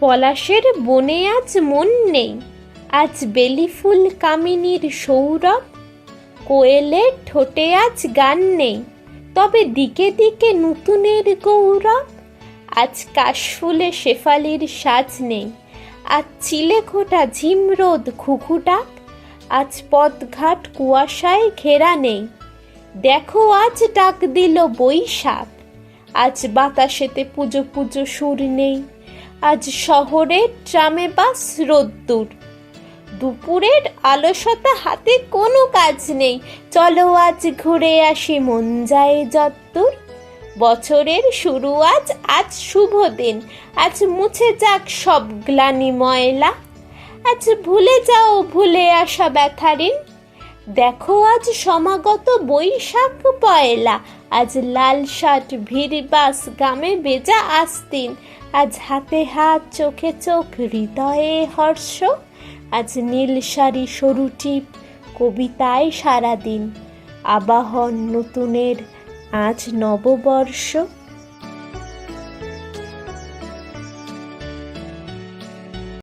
পলাশের বনে আজ মন নেই, আজ বেলি ফুল কামিনীর সৌরভ। কোয়েলের ঠোঁটে আজ গান নেই, তবে দিকে দিকে নতুনের গৌরব। আজ কাশফুলে শেফালির সাজ নেই, আজ চিলে খোটা ঝিমরোদ ঘুঘুটাক আজ পদঘাট কুয়াশায় ঘেরা নেই, দেখো আজ ডাক দিল বৈশাখ। আজ বাতাসেতে পুজো পুজো সুর নেই। আজ শহরের ট্রামে বাস রোদ্দুর দুপুরের আলসতা হাতে কোনো কাজ নেই। চলো আজ ঘুরে আসি মন যায় যত্তর বছরের শুরু আজ আজ শুভ দিন। আজ মুছে যাক সব গ্লানি ময়লা। আজ ভুলে যাও, ভুলে আসা ব্যথারিন দেখো আজ সমাগত বৈশাখ পয়লা। আজ লাল শার্ট, ভিড় বাস, গামে বেজা আস্তিন। আজ হাতে হাত, চোখে চোখ, হৃদয়ে হর্ষ। আজ নীল শাড়ি, সরু টিপ, কবিতায় সারাদিন। আবাহন নতুনের আজ নববর্ষ।